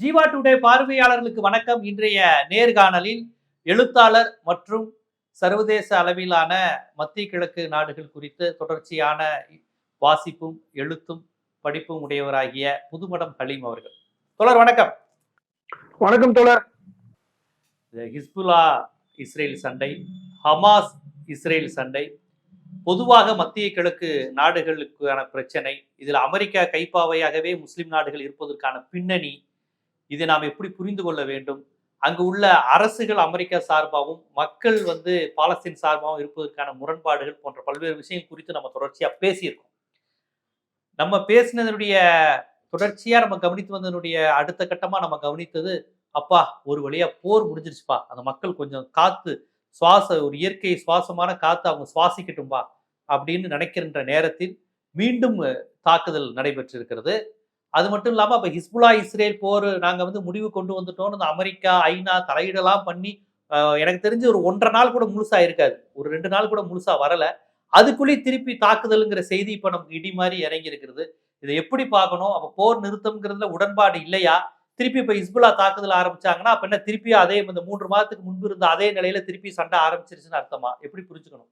Jeeva today பார்வையாளர்களுக்கு வணக்கம். இன்றைய நேர்காணலில் எழுத்தாளர் மற்றும் சர்வதேச அளவிலான மத்திய கிழக்கு நாடுகள் குறித்து தொடர்ச்சியான வாசிப்பும் எழுத்தும் படிப்பும் உடையவராகிய புதுமடம் ஹலீம் அவர்கள். தொடர் வணக்கம். வணக்கம் தோழர். இந்த ஹிஸ்புல்லா இஸ்ரேல் சண்டை ஹமாஸ் இஸ்ரேல் சண்டை பொதுவாக மத்திய கிழக்கு நாடுகளுக்கான பிரச்சனை இதில் அமெரிக்கா கைப்பாவையாகவே முஸ்லிம் நாடுகள் இருப்பதற்கான பின்னணி இதை நாம் எப்படி புரிந்து கொள்ள வேண்டும்? அங்கு உள்ள அரசுகள் அமெரிக்கா சார்பாகவும் மக்கள் வந்து பாலஸ்தீன் சார்பாகவும் இருப்பதற்கான முரண்பாடுகள் போன்ற பல்வேறு விஷயங்கள் குறித்து நம்ம தொடர்ச்சியாக பேசியிருக்கோம். நம்ம பேசினதனுடைய தொடர்ச்சியா நம்ம கவனித்து வந்ததனுடைய அடுத்த கட்டமாக நம்ம கவனித்தது அப்பா ஒரு வழியா போர் முடிஞ்சிருச்சுப்பா. அந்த மக்கள் கொஞ்சம் காத்து சுவாச ஒரு இயற்கை சுவாசமான காத்து அவங்க சுவாசிக்கட்டும்பா அப்படின்னு நினைக்கின்ற நேரத்தில் மீண்டும் தாக்குதல் நடைபெற்றிருக்கிறது. அது மட்டும் இல்லாமல் அப்போ ஹிஸ்புல்லா இஸ்ரேல் போர் நாங்கள் வந்து முடிவு கொண்டு வந்துட்டோம்னு இந்த அமெரிக்கா ஐநா தலையீடெல்லாம் பண்ணி எனக்கு தெரிஞ்சு ஒரு ஒன்றரை நாள் கூட முழுசா இருக்காது. ஒரு ரெண்டு நாள் கூட முழுசா வரல. அதுக்குள்ளேயே திருப்பி தாக்குதலுங்கிற செய்தி இப்போ நமக்கு இடி மாதிரி இறங்கி இருக்கிறது இதை எப்படி பார்க்கணும்? அப்போ போர் நிறுத்தம்ங்கிறதுல உடன்பாடு இல்லையா? திருப்பி இப்போ ஹிஸ்புல்லா தாக்குதல் ஆரம்பிச்சாங்கன்னா அப்ப என்ன திருப்பி அதே இந்த மூன்று மாதத்துக்கு முன்பு இருந்த அதே நிலையில திருப்பி சண்டை ஆரம்பிச்சிருச்சுன்னு அர்த்தமா? எப்படி புரிஞ்சுக்கணும்?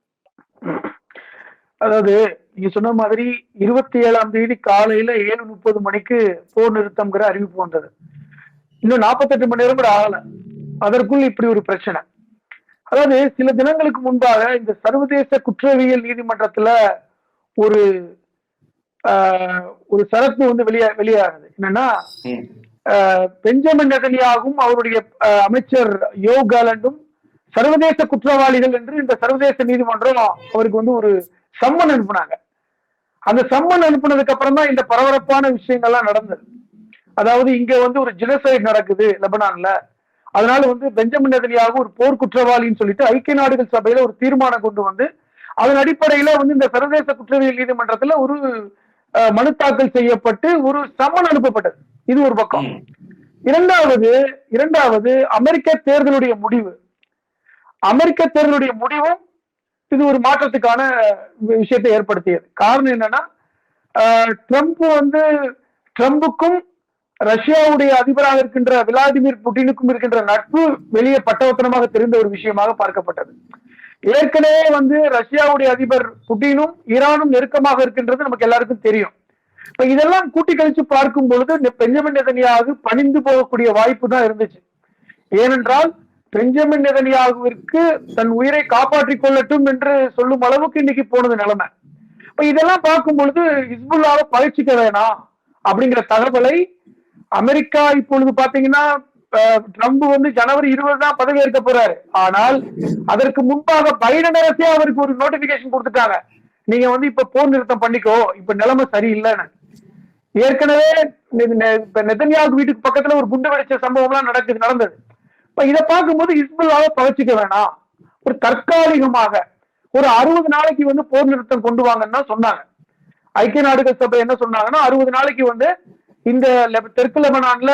அதாவது நீங்க சொன்ன மாதிரி இருபத்தி ஏழாம் தேதி காலையில ஏழு முப்பது மணிக்கு போர் நிறுத்தம்ங்கிற அறிவிப்பு வந்தது. இன்னும் நாற்பத்தெட்டு மணி நேரம் கூட ஆகல. அதற்குள் இப்படி ஒரு பிரச்சனை. அதாவது சில தினங்களுக்கு முன்பாக இந்த சர்வதேச குற்றவியல் நீதிமன்றத்துல ஒரு ஆஹ், ஒரு சரத்து வந்து வெளியா வெளியாகுது என்னன்னா பெஞ்சமின் நெதன்யாகும் அவருடைய அமைச்சர் யோ காலண்டும் சர்வதேச குற்றவாளிகள் என்று இந்த சர்வதேச நீதிமன்றம் அவருக்கு வந்து ஒரு சம்மன் அனுப்புனாங்க. அந்த சம்மன் அனுப்புனதுக்கு அப்புறம் தான் இந்த பரபரப்பான விஷயங்கள்லாம் நடந்தது. அதாவது இங்க வந்து ஒரு ஜினசைட் நடக்குது லெபனான்ல. அதனால வந்து பெஞ்சமின் நெதன்யாகு ஒரு போர் குற்றவாளின்னு சொல்லிட்டு ஐக்கிய நாடுகள் சபையில ஒரு தீர்மானம் கொண்டு வந்து அதன் அடிப்படையில வந்து இந்த சர்வதேச குற்றவியல் நீதிமன்றத்துல ஒரு மனு தாக்கல் செய்யப்பட்டு ஒரு சம்மன் அனுப்பப்பட்டது. இது ஒரு பக்கம். இரண்டாவது இரண்டாவது அமெரிக்க தேர்தலுடைய முடிவு. அமெரிக்க தேர்தலுடைய முடிவும் இது ஒரு மாற்றத்துக்கான விஷயத்தை ஏற்படுத்தியது. காரணம் என்னன்னா ஆஹ், ட்ரம்ப் வந்து ட்ரம்புக்கும் ரஷ்யாவுடைய அதிபராக இருக்கின்ற விளாடிமிர் புட்டினுக்கும் இருக்கின்ற நட்பு வெளியே பட்டவத்தனமாக தெரிந்த ஒரு விஷயமாக பார்க்கப்பட்டது. ஏற்கனவே வந்து ரஷ்யாவுடைய அதிபர் புட்டினும் ஈரானும் நெருக்கமாக இருக்கின்றது நமக்கு எல்லாருக்கும் தெரியும். இப்ப இதெல்லாம் கூட்டி கழிச்சு பார்க்கும் பொழுது பெஞ்சமின் நெதன்யாகு பணிந்து போகக்கூடிய வாய்ப்பு தான் இருந்துச்சு. ஏனென்றால் பெஞ்சமின் நெதன்யாகுவிற்கு தன் உயிரை காப்பாற்றிக் கொள்ளட்டும் என்று சொல்லும் அளவுக்கு இன்னைக்கு போனது நிலைமை. இப்ப இதெல்லாம் பார்க்கும் பொழுது ஹிஸ்புல்லாவை பயிற்சிக்க வேணாம் அப்படிங்கிற தகவலை அமெரிக்கா இப்பொழுது பாத்தீங்கன்னா ட்ரம்ப் வந்து ஜனவரி இருபது தான் பதவியேற்க போறாரு. ஆனால் அதற்கு முன்பாக பைடன் அரசே அவருக்கு ஒரு நோட்டிபிகேஷன் கொடுத்துட்டாங்க. நீங்க வந்து இப்ப போர் நிறுத்தம் பண்ணிக்கோ இப்ப நிலைமை சரியில்லைன்னு. ஏற்கனவே நெ- இப்ப வீட்டுக்கு பக்கத்துல ஒரு குண்டு வெடிச்ச எல்லாம் நடக்குது நடந்தது. இப்ப இதை பார்க்கும்போது ஹிஸ்புல்லாவை பகச்சிக்க வேணாம். ஒரு தற்காலிகமாக ஒரு அறுபது நாளைக்கு வந்து போர் நிறுத்தம் கொண்டு வாங்கன்னு தான் சொன்னாங்க. ஐக்கிய நாடுகள் சபை என்ன சொன்னாங்கன்னா அறுபது நாளைக்கு வந்து இந்த லெப- தெற்கு லெபனான்ல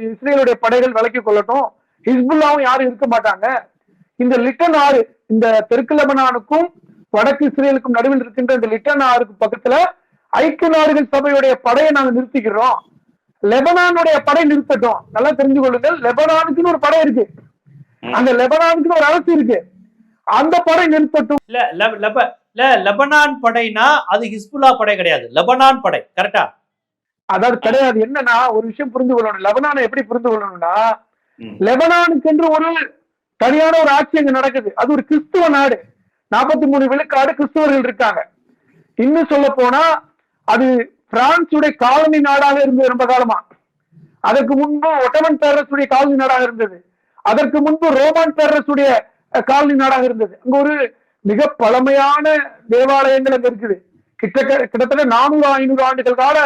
இஸ்ரேலுடைய படைகள் விலக்கி கொள்ளட்டும். ஹிஸ்புல்லாவும் யாரும் இருக்க மாட்டாங்க. இந்த லிட்டன் ஆறு இந்த தெற்கு லெபனானுக்கும் வடக்கு இஸ்ரேலுக்கும் நடுவில் இருக்கின்ற இந்த லிட்டன் ஆறுக்கு பக்கத்துல ஐக்கிய நாடுகள் சபையுடைய படையை நாங்க நிறுத்திக்கிறோம். லெபனானுடைய படை நிறுத்தட்டும். நல்லா தெரிஞ்சு கொள்ளுங்கள் லெபனானுக்குன்னு ஒரு படை இருக்கு. அந்த லெபனானுக்குன்னு ஒரு அரசு இருக்கு. அந்த படை நிறுத்தட்டும். இல்ல இல்ல லெபனான் படைனா அது ஹிஸ்புல்லா படை கிடையாது. லெபனான் படை கரெக்டா அதாவது கிடையாது. என்னன்னா ஒரு விஷயம் புரிந்து கொள்ளணும் லெபனானை எப்படி புரிந்து கொள்ளணும்னா. லெபனானுக்கு என்று ஒரு தனியான ஒரு ஆட்சி அங்க நடக்குது. அது ஒரு கிறிஸ்துவ நாடு. நாற்பத்தி மூணு விழுக்காடு கிறிஸ்துவர்கள் இருக்காங்க. இன்னும் சொல்ல போனா அது பிரான்சுடைய காலனி நாடாக இருந்தது ரொம்ப காலமா. அதற்கு முன்பு ஒட்டமன் பேரரசுடைய காலனி நாடாக இருந்தது. அதற்கு முன்பு ரோமான் பேரரசுடைய காலனி நாடாக இருந்தது. அங்க ஒரு மிக பழமையான தேவாலயங்கள் அங்க இருக்குது. கிட்டக்க கிட்டத்தட்ட நானூறு ஐநூறு ஆண்டுகள் கால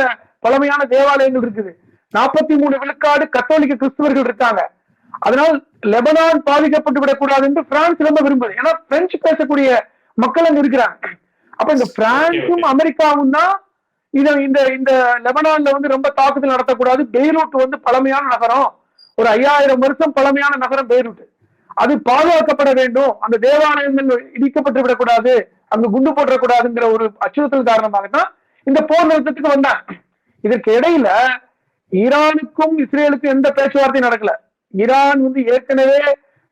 பழமையான தேவாலயங்கள் இருக்குது. நாற்பத்தி மூணு விழுக்காடு கத்தோலிக்க கிறிஸ்துவர்கள் இருக்காங்க. அதனால் லெபனான் பாதிக்கப்பட்டு விடக்கூடாது என்று பிரான்ஸ் ரொம்ப விரும்புது. ஏன்னா பிரெஞ்சு பேசக்கூடிய மக்கள் அங்க இருக்கிறாங்க. அப்ப இந்த பிரான்சும் அமெரிக்காவும் தான் இத இந்த இந்த லெபனான்ல வந்து ரொம்ப தாக்குதல் நடத்தக்கூடாது. பெய்ரூட் வந்து பழமையான நகரம். ஒரு ஐயாயிரம் வருஷம் பழமையான நகரம் பெய்ரூட் அது பாதுகாக்கப்பட வேண்டும். அந்த தேவாலயங்கள் இடிக்கப்பட்டு விடக்கூடாது. அங்க குண்டு போட்டுறக்கூடாதுங்கிற ஒரு அச்சுறுத்தல் காரணமாக தான் இந்த போர் நிறுத்தத்துக்கு வந்தாங்க இதற்கு இடையில ஈரானுக்கும் இஸ்ரேலுக்கும் எந்த பேச்சுவார்த்தையும் நடக்கல. ஈரான் வந்து ஏற்கனவே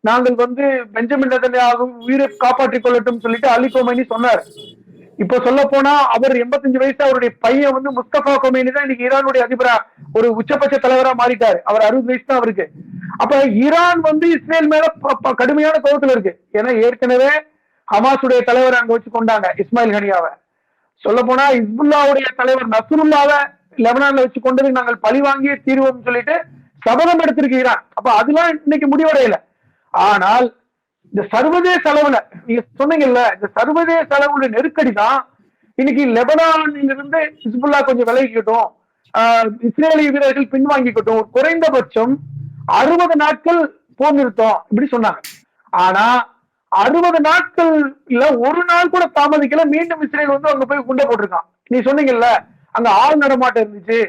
நாங்கள் வந்து பெஞ்சமின் நெதன்யாகு உயிரை காப்பாற்றிக் கொள்ளட்டும் சொல்லிட்டு அலி கோமைனி சொன்னார். இப்ப சொல்ல போனா அவர் எண்பத்தஞ்சு வயசு அவருடைய பையன் வந்து முஸ்தபா கொமேனி தான் இன்னைக்கு ஈரானுடைய அதிபரா ஒரு உச்சபட்ச தலைவரா மாறிட்டாரு. அவர் அறுபது வயசு தான் அவருக்கு. அப்ப ஈரான் வந்து இஸ்ரேல் மேல கடுமையான கோபத்துல இருக்கு. ஏன்னா ஏற்கனவே ஹமாஸுடைய தலைவர் அங்க வச்சு கொண்டாங்க இஸ்மாயில் ஹனியாவை. சொல்ல போனா இஸ்புல்லாவுடைய தலைவர் நசுருல்லாவை லெபனான்ல வச்சு கொண்டது நாங்கள் பழி வாங்கியே தீர்வோம்னு சொல்லிட்டு சபதம் எடுத்திருக்கு ஈரான். அப்ப அதெல்லாம் இன்னைக்கு முடிவடையல. ஆனால் இந்த சர்வதேச அளவுல நீங்க சொன்னீங்கல்ல இந்த சர்வதேச அளவுல நெருக்கடி தான் இன்னைக்கு லெபனானில் இருந்து ஹிஸ்புல்லா கொஞ்சம் விலகிக்கட்டும் ஆஹ் இஸ்ரேலிய வீரர்கள் பின்வாங்கிக்கட்டும் குறைந்தபட்சம் அறுபது நாட்கள் போர் நிறுத்தம் இப்படி சொன்னாங்க. ஆனா அறுபது நாட்கள் இல்ல ஒரு நாள் கூட தாமதிக்கல மீண்டும் இஸ்ரேல் வந்து அங்க போய் குண்டை போட்டிருக்கான். நீ சொன்னீங்கல்ல அங்க ஆள் நடமாட்டம் இருந்துச்சு.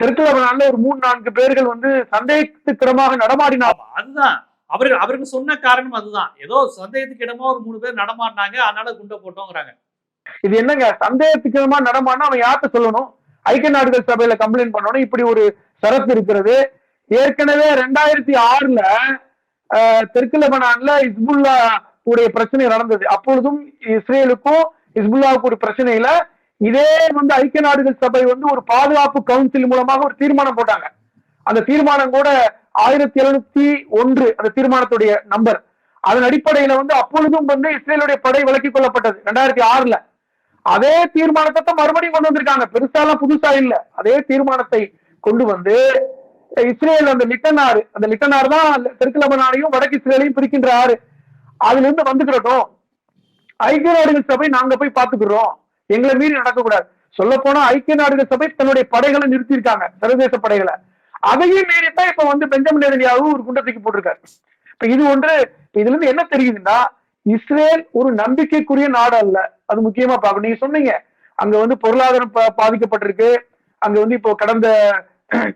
தெற்கு லெபனான்ல ஒரு மூணு நான்கு பேர்கள் வந்து சந்தேகத்துக்கிடமாக நடமாடினா அதுதான். அவரு அவருக்கு சொன்ன காரணம் அதுதான். ஏதோ சந்தேகத்துக்கு இடமா ஒரு மூணு பேர் நடமாடினாங்க அதனால குண்டை போட்டோங்கிறாங்க. இது என்னங்க? சந்தேகத்துக்கிடமா நடமாடினா அவன் யார்கிட்ட சொல்லணும்? ஐக்கிய நாடுகள் சபையில கம்ப்ளைண்ட் பண்ணணும். இப்படி ஒரு சரத்து இருக்கிறது. ஏற்கனவே ரெண்டாயிரத்தி ஆறுல ஆஹ், தெற்கு லெபனான்ல இஸ்புல்லா உடைய பிரச்சனை நடந்தது. அப்பொழுதும் இஸ்ரேலுக்கும் இஸ்புல்லாவுக்கு ஒரு பிரச்சனையில இதே வந்து ஐக்கிய நாடுகள் சபை வந்து ஒரு பாதுகாப்பு கவுன்சில் மூலமாக ஒரு தீர்மானம் போட்டாங்க. அந்த தீர்மானம் கூட ஆயிரத்தி எழுநூத்தி ஒன்று அந்த தீர்மானத்துடைய நம்பர் அதன் அடிப்படையில வந்து அப்பொழுதும் வந்து இஸ்ரேலுடைய படை விலக்கிக் கொள்ளப்பட்டது. ரெண்டாயிரத்தி ஆறுல. அதே தீர்மானத்தை தான் மறுபடியும் கொண்டு வந்திருக்காங்க. பெருசாலாம் புதுசா இல்ல. அதே தீர்மானத்தை கொண்டு வந்து இஸ்ரேல் அந்த லிட்டன் ஆறு அந்த லிட்டன் ஆறு தான் தெற்கு லபனானையும் வடக்கு இஸ்ரேலையும் பிரிக்கின்ற ஆறு அதுல இருந்து வந்துக்கிறட்டும். ஐக்கிய நாடுகள் சபை நாங்க போய் பாத்துக்கிறோம் எங்களை மீறி நடக்கக்கூடாது. சொல்ல போனா ஐக்கிய நாடுகள் சபை தன்னுடைய படைகளை நிறுத்தியிருக்காங்க. சர்வதேச படைகளை. அதையும் மீறித்தான் இப்ப வந்து பெஞ்சமின் நேரடியாகவும் ஒரு குண்டத்துக்கு போட்டிருக்காரு. இப்ப இது ஒன்று இதுல இருந்து என்ன தெரியுதுன்னா இஸ்ரேல் ஒரு நம்பிக்கைக்குரிய நாடு அல்ல. அது முக்கியமா பார்க்கணும் நீங்க சொன்னீங்க அங்க வந்து பொருளாதாரம் பா- பாதிக்கப்பட்டிருக்கு. அங்க வந்து இப்போ கடந்த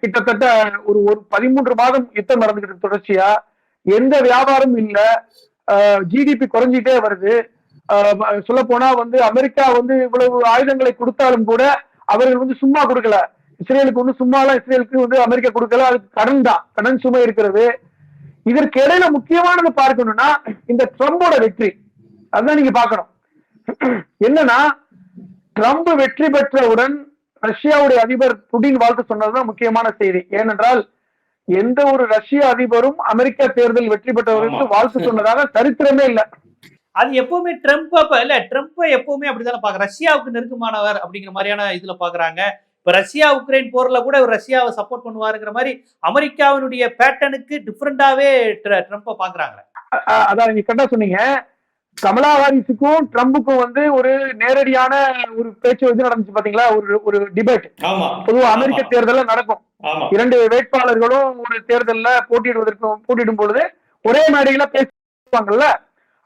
கிட்டத்தட்ட ஒரு ஒரு பதிமூன்று மாதம் யுத்தம் நடந்துகிட்டு தொடர்ச்சியா. எந்த வியாபாரமும் இல்லை. ஜிடிபி குறைஞ்சிட்டே வருது. சொல்ல போனா வந்து அமெரிக்கா வந்து இவ்வளவு ஆயுதங்களை கொடுத்தாலும் கூட அவர்கள் வந்து சும்மா கொடுக்கல. இஸ்ரேலுக்கு வந்து சும்மாலாம் இஸ்ரேலுக்கு வந்து அமெரிக்கா கொடுக்கல. அதுக்கு கடன் தான். கடன் சுமை இருக்கிறது. இதற்கு இடையில முக்கியமானது பார்க்கணும்னா இந்த ட்ரம்போட வெற்றி. அதுதான் நீங்க பார்க்கணும். என்னன்னா ட்ரம்ப் வெற்றி பெற்றவுடன் ரஷ்யாவுடைய அதிபர் புடின் வாழ்த்து சொன்னதுதான் முக்கியமான செய்தி. ஏனென்றால் எந்த ஒரு ரஷ்ய அதிபரும் அமெரிக்கா தேர்தல் வெற்றி பெற்றவருக்கு ஆமா. வாழ்த்து சொன்னதாக சரித்திரமே இல்ல. அது எப்பவுமே ட்ரம்ப் அப்ப இல்ல ட்ரம்ப் எப்பவுமே அப்படிதானே பாக்க ரஷ்யாவுக்கு நெருக்கமானவர் அப்படிங்கிற மாதிரியான இதுல பாக்குறாங்க. இப்ப ரஷ்யா உக்ரைன் போர்ல கூட இவர் ரஷ்யாவை சப்போர்ட் பண்ணுவாருங்கிற மாதிரி அமெரிக்காவினுடைய பேட்டர்னுக்கு டிஃப்ரெண்டாவே ட்ரம்ப்பை அ- அதான் நீங்க கரெக்டா சொன்னீங்க. கமலா ஹாரிஸுக்கும் ட்ரம்புக்கும் வந்து ஒரு நேரடியான ஒரு பேச்சு வந்து நடந்துச்சு பாத்தீங்களா? ஒரு ஒரு டிபேட் ஆமா. பொதுவா அமெரிக்க தேர்தல்ல நடக்கும். ஆமா. இரண்டு வேட்பாளர்களும் ஒரு தேர்தல்ல போட்டியிடுவதற்கு போட்டியிடும் பொழுது ஒரே மேடையில பேசுவாங்கல்ல?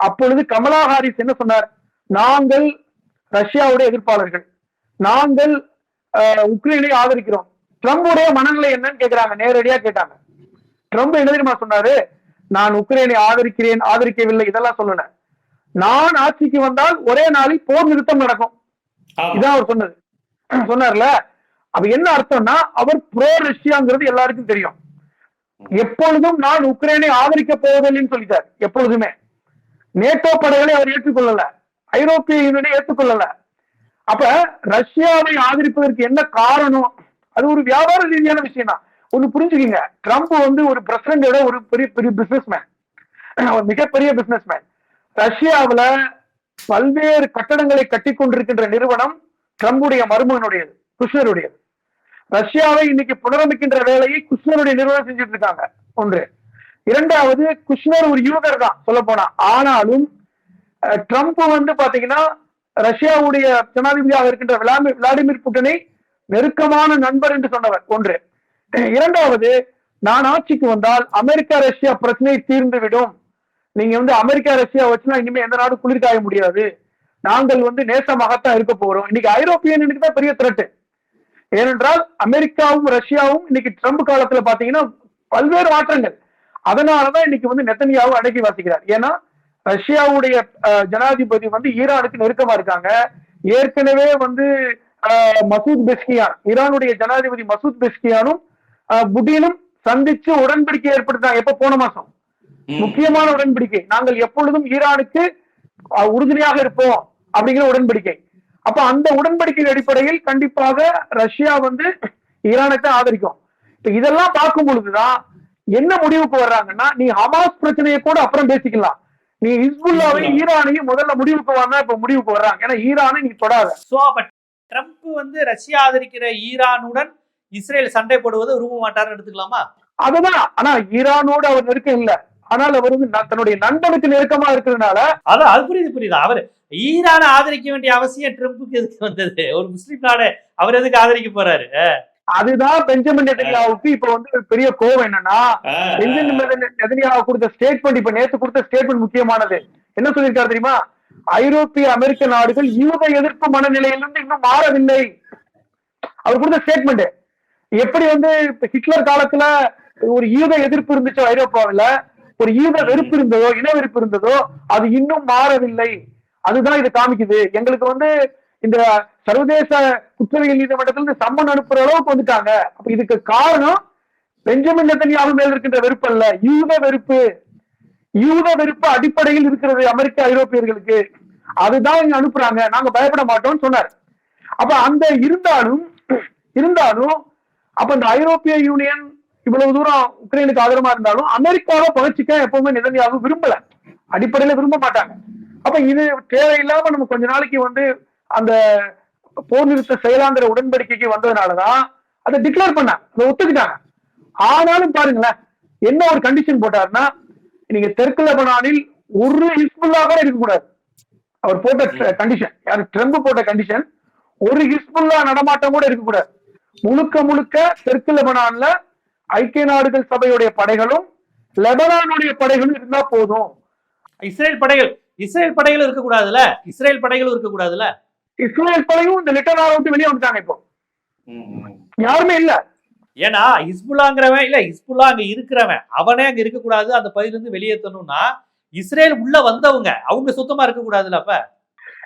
அப்பொழுது கமலா ஹாரிஸ் என்ன சொன்னார்? நாங்கள் ரஷ்யாவுடைய எதிர்ப்பாளர்கள். நாங்கள் உக்ரைனை ஆதரிக்கிறோம். ட்ரம்புடைய மனநிலை என்னன்னு கேக்குறாங்க நேரடியா கேட்டாங்க. ட்ரம்ப் என்ன தெரியுமா சொன்னாரு? நான் உக்ரைனை ஆதரிக்கிறேன் ஆதரிக்கவில்லை இதெல்லாம் சொல்லல. நான் ஆட்சிக்கு வந்தால் ஒரே நாளில் போர் நிறுத்தம் நடக்கும். இதான் அவர் சொன்னது. சொன்னார்ல அப்ப என்ன அர்த்தம்னா அவர் ப்ரோ ரஷ்யாங்கிறது எல்லாருக்கும் தெரியும். எப்பொழுதும் நான் உக்ரைனை ஆதரிக்க போவதில்லைன்னு சொல்லிட்டார் எப்பொழுதுமே. நேட்டோ படைகளை அவர் ஏற்றுக்கொள்ளல. ஐரோப்பிய யூனியனை ஏற்றுக்கொள்ளல. அப்ப ரஷ்யாவை ஆதரிப்பதற்கு என்ன காரணம்? அது ஒரு வியாபார ரீதியான விஷயம் தான் ஒண்ணு புரிஞ்சுக்கீங்க. ட்ரம்ப் வந்து ஒரு பிரசிடண்டோட ஒரு பெரிய பெரிய பிசினஸ் மேன் ஒரு மிகப்பெரிய பிசினஸ் மேன் ரஷ்யாவுல பல்வேறு கட்டடங்களை கட்டி கொண்டிருக்கின்ற நிறுவனம் ட்ரம்புடைய மருமகனுடையது குஷ்னருடையது ரஷ்யாவை இன்னைக்கு புனரமைக்கின்ற வேலையை குஷ்னருடைய நிறுவனம் செஞ்சுட்டு இருக்காங்க. ஒன்று. இரண்டாவது குஷ்னர் ஒரு யூகர் தான் சொல்ல போனா. ஆனாலும் ட்ரம்ப் வந்து பாத்தீங்கன்னா ரஷ்யாவுடைய ஜனாதிபதியாக இருக்கின்ற விளாமி- விளாடிமிர் புட்டினை நெருக்கமான நண்பர் என்று சொன்னவர் ஒன்று. இரண்டாவது நான் ஆட்சிக்கு வந்தால் அமெரிக்கா ரஷ்யா பிரச்சனை தீர்ந்து விடும். நீங்க வந்து அமெரிக்கா ரஷ்யா வச்சுனா இனிமே எந்த நாடும் குளிர்காய முடியாது. நாங்கள் வந்து நேசமாகத்தான் இருக்க போறோம். இன்னைக்கு ஐரோப்பியனுக்கு தான் பெரிய திரட்டு ஏனென்றால் அமெரிக்காவும் ரஷ்யாவும் இன்னைக்கு ட்ரம்ப் காலத்துல பாத்தீங்கன்னா பல்வேறு மாற்றங்கள். அதனாலதான் இன்னைக்கு வந்து நெத்தனியாவும் அடக்கி வாசிக்கிறார். ஏன்னா ரஷ்யாவுடைய ஜனாதிபதி வந்து ஈரானுக்கு நெருக்கமா இருக்காங்க. ஏற்கனவே வந்து மசூத் பெஸ்கியான் ஈரானுடைய ஜனாதிபதி மசூத் பெஸ்கியானும் புட்டினும் சந்திச்சு உடன்படிக்கை ஏற்படுத்தினாங்க. எப்ப? போன மாசம். முக்கியமான உடன்படிக்கை. நாங்கள் எப்பொழுதும் ஈரானுக்கு உறுதுணையாக இருப்போம் அப்படிங்கிற உடன்படிக்கை. அப்ப அந்த உடன்படிக்கை அடிப்படையில் கண்டிப்பாக ரஷ்யா வந்து ஈரானுக்கு ஆதரிக்கும். இப்ப இதெல்லாம் பார்க்கும் பொழுதுதான் என்ன முடிவுக்கு வர்றாங்கன்னா நீ ஹமாஸ் பிரச்சனையை கூட அப்புறம் பேசிக்கலாம். நீ ஹிஸ்புல்லாவையும் ஈரானையும் முதல்ல முடிவுக்கு வந்தா இப்ப முடிவுக்கு வர்றாங்க. ஏன்னா ஈரானை நீ தொடாத. சோ அப்ப ட்ரம்ப் வந்து ரஷ்யா ஆதரிக்கிற ஈரானுடன் இஸ்ரேல் சண்டை போடுவதை விரும்ப மாட்டாருன்னு எடுத்துக்கலாமா? அதுதான். ஆனா ஈரானோடு அவர் நெருக்கம் இல்ல. ஆனால் அவர் வந்து தன்னுடைய நண்பனுக்கு நெருக்கமா இருக்கிறதுனால அதான் அது புரியுது புரியுது. அவர் ஈரானை ஆதரிக்க வேண்டிய அவசியம் ட்ரம்ப்புக்கு எதுக்கு வந்தது? ஒரு முஸ்லீம் நாடு அவர் எதுக்கு ஆதரிக்க போறாரு? அதுதான் பெஞ்சமின் நெதன்யாவுக்கு இப்ப வந்து ஒரு பெரிய கோவம் என்னன்னா பெஞ்சமின் நெதன்யா- நெதன்யாவு கொடுத்த ஸ்டேட்மெண்ட் இப்ப நேத்து கொடுத்த ஸ்டேட்மெண்ட் முக்கியமானது. என்ன சொல்லியிருக்காரு தெரியுமா? ஐரோப்பிய அமெரிக்க நாடுகள் யூத எதிர்ப்பு மனநிலையிலிருந்து இன்னும் மாறவில்லை. அவர் கொடுத்த ஸ்டேட்மெண்ட் எப்படி வந்து ஹிட்லர் காலத்துல ஒரு யூத எதிர்ப்பு இருந்துச்சோ ஐரோப்பாவுல ஒரு யூத வெறுப்பு இருந்ததோ இன வெறுப்பு இருந்ததோ அது இன்னும் மாறவில்லை. அதுதான் இது காமிக்குது. எங்களுக்கு வந்து இந்த சர்வதேச குற்றவியல் நீதிமன்றத்தில் இருந்து சம்மன் அனுப்புற அளவுக்கு வந்துட்டாங்க. அப்ப இதுக்கு காரணம் பெஞ்சமின் நெத்தனியாவும் மேல் இருக்கின்ற வெறுப்பு அல்ல. யூத வெறுப்பு. யூத வெறுப்பு அடிப்படையில் இருக்கிறது அமெரிக்க ஐரோப்பியர்களுக்கு. அதுதான் இங்க அனுப்புறாங்க. நாங்க பயப்பட மாட்டோம்னு சொன்னார். அப்ப அந்த இருந்தாலும் இருந்தாலும் அப்ப இந்த ஐரோப்பிய யூனியன் இவ்வளவு தூரம் உக்ரைனுக்கு ஆதரவா இருந்தாலும் அமெரிக்காவை பகிர்ச்சிக்க எப்பவுமே நிதன்யாவு விரும்பல. அடிப்படையில விரும்ப மாட்டாங்க. அப்ப இது தேவையில்லாம நம்ம கொஞ்ச நாளைக்கு வந்து அந்த போர் நிறுத்த செயலாந்திர உடன்படிக்கைக்கு வந்ததுனாலதான் அதை டிக்ளேர் பண்ணாங்க அதை ஒத்துக்கிட்டாங்க. ஆனாலும் பாருங்களேன் என்ன ஒரு கண்டிஷன் போட்டாருன்னா நீங்க தெற்கு லெபனானில் ஒரு ஹிஸ்புல்லா கூட இருக்கக்கூடாது. அவர் போட்ட கண்டிஷன் யாரு ட்ரம்ப் போட்ட கண்டிஷன் ஒரு ஹிஸ்புல்லா நடமாட்டம் கூட இருக்கக்கூடாது. முழுக்க முழுக்க தெற்கு லெபனான்ல ஐக்கிய நாடுகள் சபையுடைய படைகளும் லெபனானுடைய படைகளும் இருந்தா போதும். இஸ்ரேல் படைகள் இஸ்ரேல் படைகள் இருக்கக்கூடாதுல இஸ்ரேல் படைகளும் இருக்கக்கூடாதுல இஸ்ரேல் படையும் இந்த லிட்டர் விட்டு வெளியே வந்துட்டாங்க இப்போ. யாருமே இல்ல. ஏன்னா ஹிஸ்புல்லாங்கிறவன் இல்ல ஹிஸ்புல்லா அங்க இருக்கிறவன். அவனே அங்க இருக்கக்கூடாது அந்த பகுதியில இருந்து வெளியேற்றணும்னா இஸ்ரேல் உள்ள வந்தவங்க அவங்க சுத்தமா இருக்கக்கூடாதுல்ல அப்ப?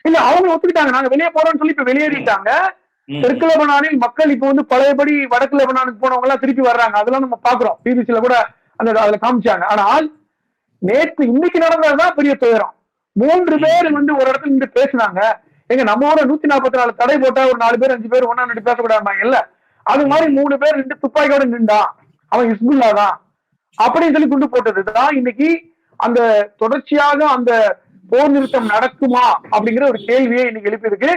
இல்ல அவங்க ஒத்துக்கிட்டாங்க. நாங்க வெளியே போறோம்னு சொல்லி இப்ப வெளியேறிட்டாங்க. தெற்கு லெபனானில் மக்கள் இப்ப வந்து பழையபடி வடக்கு லெபனானுக்கு போனவங்க எல்லாம் திருப்பி வர்றாங்க. அதெல்லாம் நம்ம பாக்குறோம். பிபிசில கூட அந்த அதுல காமிச்சாங்க. ஆனால் நேற்று இன்னைக்கு நடந்ததுதான் பெரிய துயரம். மூன்று பேர் வந்து ஒரு இடத்துல நின்று பேசினாங்க. எங்க நம்மோட நூத்தி நாற்பத்தி நாலு தடை போட்டா ஒரு நாலு பேர் அஞ்சு பேர் ஒன்னா நின்று பேசக்கூடாது இல்ல. அது மாதிரி மூணு பேர் நின்று துப்பாக்கியோட நின்றான் அவன் ஹிஸ்புல்லா தான். அப்படின்னு சொல்லி குண்டு போட்டதுதான் இன்னைக்கு அந்த தொடர்ச்சியாக அந்த போர் நிறுத்தம் நடக்குமா அப்படிங்கிற ஒரு கேள்வியை இன்னைக்கு எழுப்பியிருக்கு.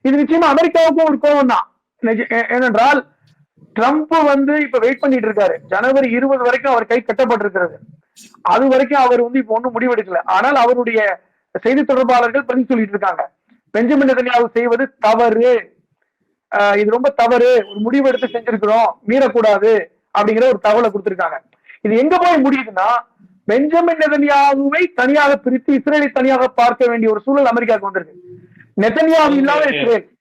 இது நிச்சயமா அமெரிக்காவுக்கும் ஒரு கோபம் தான். நிஜ- ஏனென்றால் ட்ரம்ப் வந்து இப்ப வெயிட் பண்ணிட்டு இருக்காரு. ஜனவரி இருபது வரைக்கும் அவர் கை கட்டப்பட்டிருக்கிறது. அது வரைக்கும் அவர் வந்து இப்ப ஒன்னும் முடிவெடுக்கல. ஆனால் அவருடைய செய்தி தொடர்பாளர்கள் பதில் சொல்லிட்டு இருக்காங்க. பெஞ்சமின் நெதன்யாவு செய்வது தவறு. இது ரொம்ப தவறு. ஒரு முடிவு எடுத்து செஞ்சிருக்கிறோம். மீறக்கூடாது அப்படிங்கிற ஒரு தகவலை கொடுத்திருக்காங்க. இது எங்க போய் முடியுதுன்னா பெஞ்சமின் நெதன்யாவுவை தனியாக பிரித்து இஸ்ரேலை தனியாக பார்க்க வேண்டிய ஒரு சூழல் அமெரிக்காவுக்கு வந்திருக்கு. நெதன்யாவு இல்லாத இஸ்ரேல்.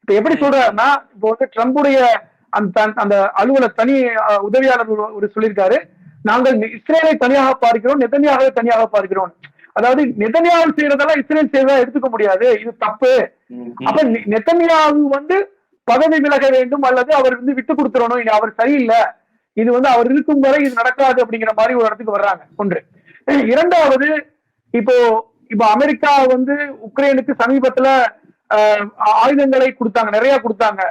இப்ப எப்படி சொல்றாருன்னா இப்போ வந்து ட்ரம்புடைய அந்த அந்த அலுவலர் தனி உதவியாளர் ஒரு- ஒரு சொல்லியிருக்காரு. நாங்கள் இஸ்ரேலை தனியாக பார்க்கிறோம் நெதன்யாவை தனியாக பார்க்கிறோம். அதாவது நெதன்யாவு செய்யறதெல்லாம் இஸ்ரேல் செய்யறதா எடுத்துக்க முடியாது. இது தப்பு. அப்ப நெ- நெதன்யாவு வந்து பதவி விலக வேண்டும் அல்லது அவர் வந்து விட்டு கொடுத்துடணும். அவர் சரியில்லை. இது வந்து அவர் இருக்கும் வரை இது நடக்காது அப்படிங்கிற மாதிரி ஒரு இடத்துக்கு வர்றாங்க. ஒன்று. இரண்டாவது இப்போ இப்போ அமெரிக்கா வந்து உக்ரைனுக்கு சமீபத்துல ஆஹ், ஆயுதங்களை கொடுத்தாங்க. நிறைய கொடுத்தாங்க.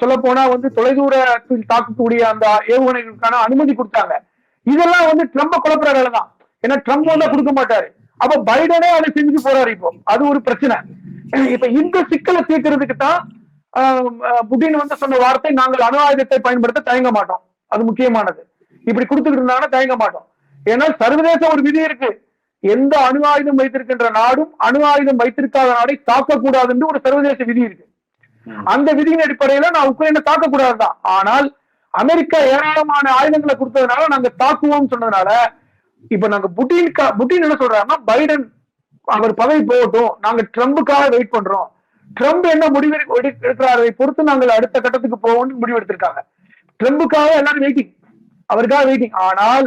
சொல்ல போனா வந்து தொலைதூரத்தில் தாக்கக்கூடிய அந்த ஏவுகணைகளுக்கான அனுமதி கொடுத்தாங்க. இதெல்லாம் வந்து ட்ரம்ப குழப்புற வேலை தான் ஏன்னா ட்ரம்ப் வந்து கொடுக்க மாட்டாரு. அப்ப பைடனே அதை செஞ்சு போறாரு இப்போ. அது ஒரு பிரச்சனை. இப்ப இந்த சிக்கலை தீர்க்கறதுக்கு தான் புட்டின் வந்து சொன்ன வார்த்தை நாங்கள் அணு ஆயுதத்தை பயன்படுத்த தயங்க மாட்டோம். அது முக்கியமானது. இப்படி கொடுத்துட்டு இருந்தாங்கன்னா தயங்க மாட்டோம். ஏன்னா சர்வதேச ஒரு விதி இருக்கு. எந்த அணு ஆயுதம் வைத்திருக்கின்ற நாடும் அணு ஆயுதம் வைத்திருக்காத நாடை தாக்கக்கூடாதுன்னு ஒரு சர்வதேச விதி இருக்கு. அந்த விதியின் அடிப்படையில நான் உக்ரைனை தாக்கக்கூடாதுதான். ஆனால் அமெரிக்கா ஏராளமான ஆயுதங்களை கொடுத்ததுனால நாங்க தாக்குவோம் சொன்னதுனால இப்ப நாங்க புட்டின் புட்டின் என்ன சொல்றாருன்னா பைடன் அவர் பதவி போகட்டும் நாங்க ட்ரம்புக்காக வெயிட் பண்றோம். ட்ரம்ப் என்ன முடிவு எடுக்கிறாரை பொறுத்து நாங்கள் அடுத்த கட்டத்துக்கு போவோம்னு முடிவு எடுத்திருக்காங்க. ட்ரம்புக்காக எல்லாரும் வெயிட்டிங் அவருக்காக வெயிட்டிங் ஆனால்